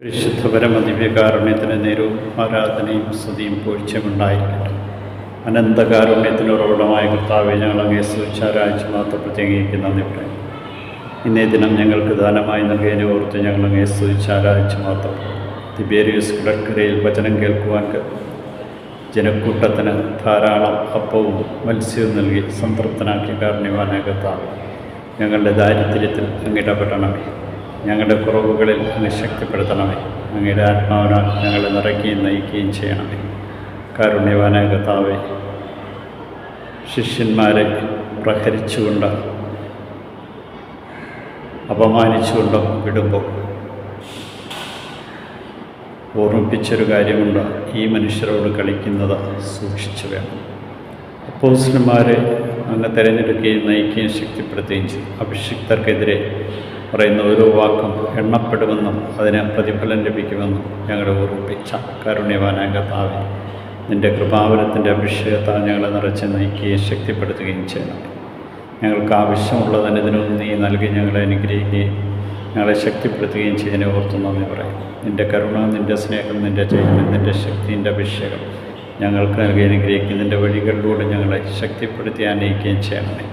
പരിശുദ്ധ പരമദിവ്യകാരുണ്യത്തിന് നേരവും ആരാധനയും സ്തുതിയും പൂഴ്ചയുമുണ്ടായിരിക്കട്ടെ അനന്തകാരുണ്യത്തിന് ഉറവിടമായ കർത്താവെ ഞങ്ങൾ അങ്ങേ സൂചാരാഴ്ച മാത്രം പ്രത്യേകിക്ക് നന്ദി പറയും ഇന്നേ ദിനം ഞങ്ങൾക്ക് ദാനമായി നൽകിയതിനെ ഓർത്ത് ഞങ്ങൾ അങ്ങേ സൂചാരാഴ്ച മാത്രം തിബേരിയസ് കിടക്കരയിൽ വചനം കേൾക്കുവാൻ ജനക്കൂട്ടത്തിന് ധാരാളം അപ്പവും മത്സ്യവും നൽകി സംതൃപ്തനാക്കിയ കാരുണ്യവാനായ കർത്താവ് ഞങ്ങളുടെ ദാരിദ്ര്യത്തിൽ അങ്ങിടപെടണമേ ഞങ്ങളുടെ കുറവുകളിൽ അങ്ങ് ശക്തിപ്പെടുത്തണമേ. അങ്ങയുടെ ആത്മാവിനാൽ ഞങ്ങളെ നിറയ്ക്കുകയും നയിക്കുകയും ചെയ്യണമേ. കാരുണ്യവാനായ കർത്താവെ ശിഷ്യന്മാരെ പ്രഹരിച്ചുകൊണ്ട് അപമാനിച്ചുകൊണ്ട് വിടുമ്പോൾ ഓർമ്മിപ്പിച്ചൊരു കാര്യമുണ്ട്. ഈ മനുഷ്യരോട് കളിക്കുന്നത് സൂക്ഷിച്ചു വേണം. അപ്പോസ്ലന്മാരെ അങ്ങ് തിരഞ്ഞെടുക്കുകയും നയിക്കുകയും ശക്തിപ്പെടുത്തുകയും ചെയ്തു. അഭിഷിക്തർക്കെതിരെ പറയുന്ന ഓരോ വാക്കും എണ്ണപ്പെടുമെന്നും അതിന് പ്രതിഫലം ലഭിക്കുമെന്നും ഞങ്ങളെ ഓർമ്മിപ്പിച്ച കാരുണ്യവാനായ കർത്താവെ നിന്റെ കൃപാവനത്തിന്റെ അഭിഷേകത്താൽ ഞങ്ങളെ നിറച്ച് നയിക്കുകയും ശക്തിപ്പെടുത്തുകയും ചെയ്യണം ഞങ്ങൾക്ക് ആവശ്യമുള്ളതിന് ഇതിനൊന്നും നീ നൽകി ഞങ്ങളെ അനുഗ്രഹിക്കുകയും ഞങ്ങളെ ശക്തിപ്പെടുത്തുകയും ചെയ്തതിനെ ഓർത്തുന്നു നന്ദി പറയും നിന്റെ കരുണ നിന്റെ സ്നേഹം നിന്റെ ചൈതന്യം നിന്റെ ശക്തി നിന്റെ അഭിഷേകം ഞങ്ങൾക്ക് നൽകി അനുഗ്രഹിക്കുന്നതിന്റെ വഴികളിലൂടെ ഞങ്ങളെ ശക്തിപ്പെടുത്തി അനുഗ്രഹിക്കുകയും ചെയ്യണമേ.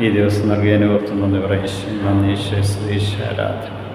ഈ ദിവസം നൽകിയതിനെ ഓർത്തു നന്ദി പറയും നന്ദി ശ്രീ ശ്രീ ആരാധന